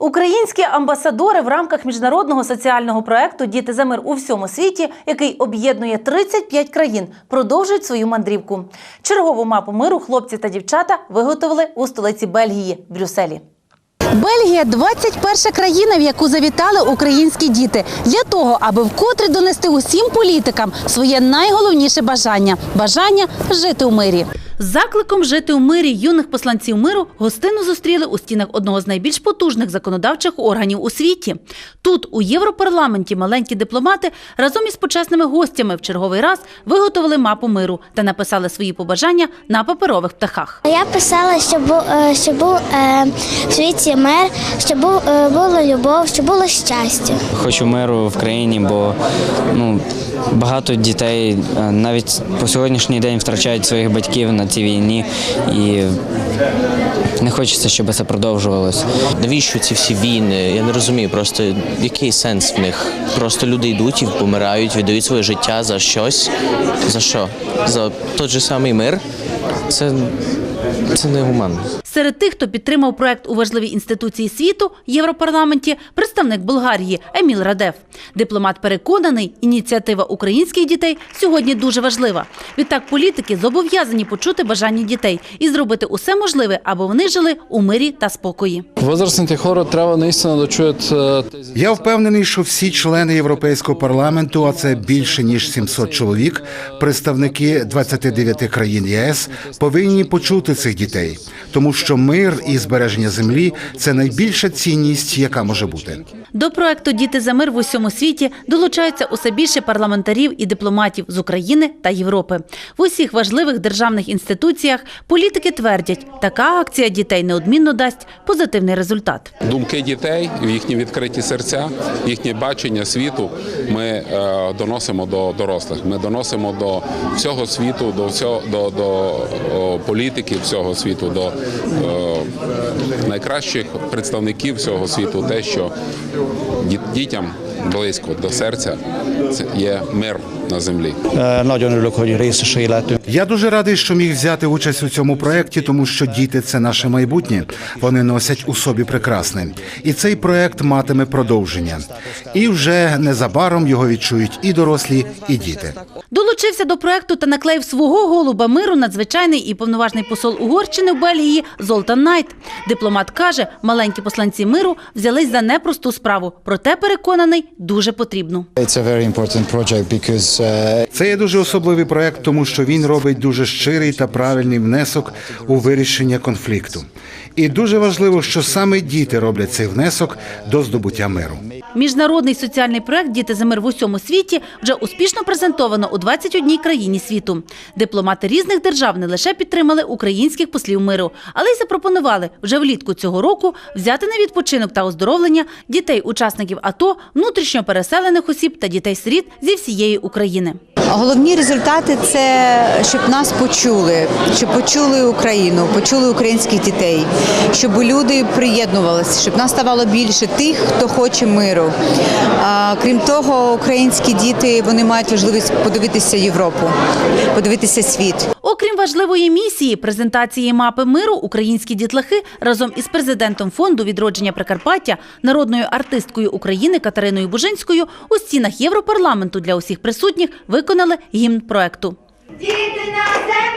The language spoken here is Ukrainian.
Українські амбасадори в рамках міжнародного соціального проекту Діти за мир у всьому світі, який об'єднує 35 країн, продовжують свою мандрівку. Чергову мапу миру хлопці та дівчата виготовили у столиці Бельгії Брюсселі. Бельгія 21 країна, в яку завітали українські діти для того, аби вкотре донести усім політикам своє найголовніше бажання бажання жити у мирі. З закликом жити у мирі юних посланців миру гостину зустріли у стінах одного з найбільш потужних законодавчих органів у світі. Тут, у Європарламенті, маленькі дипломати разом із почесними гостями в черговий раз виготовили мапу миру та написали свої побажання на паперових птахах. Я писала, щоб, бу- е, щоб був е, в світі мир, щоб був, е, була любов, щоб було щастя. Хочу миру в країні, бо ну, багато дітей навіть по сьогоднішній день втрачають своїх батьків на цій війні і не хочеться, щоб це продовжувалося. Навіщо ці всі війни? Я не розумію. Просто який сенс в них? Просто люди йдуть і помирають, віддають своє життя за щось. За що? За той же самий мир? Це, це негуманно. Серед тих, хто підтримав проект у важливій інституції світу Європарламенті, представник Болгарії Еміл Радев. Дипломат переконаний, ініціатива українських дітей сьогодні дуже важлива. Відтак політики зобов'язані почути бажання дітей і зробити усе можливе, аби вони жили у мирі та спокої. Возрастните хора трябва наистина да чують е. Я впевнений, що всі члени Європейського парламенту, а це більше ніж 700 чоловік, представники 29 країн ЄС, повинні почути цих дітей, тому що мир і збереження землі це найбільша цінність, яка може бути. До проекту Діти за мир в усьому світі долучаються усе більше парламентарів і дипломатів з України та Європи. В усіх важливих державних інституціях політики твердять, така акція дітей неодмінно дасть позитивний результат. думки дітей, їхні відкриті серця, їхнє бачення світу ми е, доносимо до дорослих. Ми доносимо до всього світу, до всього до, до о, політики всього світу, до е, найкращих представників всього світу, те, що діт- дітям близько до серця це є мир на землі. Lehetünk. Я дуже радий, що міг взяти участь у цьому проєкті, тому що діти це наше майбутнє. Вони носять у собі прекрасне. І цей проєкт матиме продовження. І вже незабаром його відчують і дорослі, і діти. Долучився до проекту та наклеїв свого голуба миру надзвичайний і повноважний посол Угорщини в Бельгії Золтан Найт. Дипломат каже, маленькі посланці миру взялись за непросту справу, проте переконаний дуже because uh, Це є дуже особливий проект, тому що він робить дуже щирий та правильний внесок у вирішення конфлікту. І дуже важливо, що саме діти роблять цей внесок до здобуття миру. Міжнародний соціальний проект Діти за мир в усьому світі вже успішно презентовано у 21 країні світу. Дипломати різних держав не лише підтримали українських послів миру, але й запропонували вже влітку цього року взяти на відпочинок та оздоровлення дітей учасників АТО, внутрішньо переселених осіб та дітей-сиріт зі всієї України. Головні результати це щоб нас почули, щоб почули Україну, почули українських дітей, щоб люди приєднувалися, щоб нас ставало більше тих, хто хоче миру. Крім того, українські діти вони мають важливість подивитися Європу, подивитися світ. Окрім важливої місії презентації мапи миру, українські дітлахи разом із президентом фонду відродження Прикарпаття, народною артисткою України Катериною Бужинською у стінах Європарламенту для усіх присутніх виконали гімн проекту. Діти на землі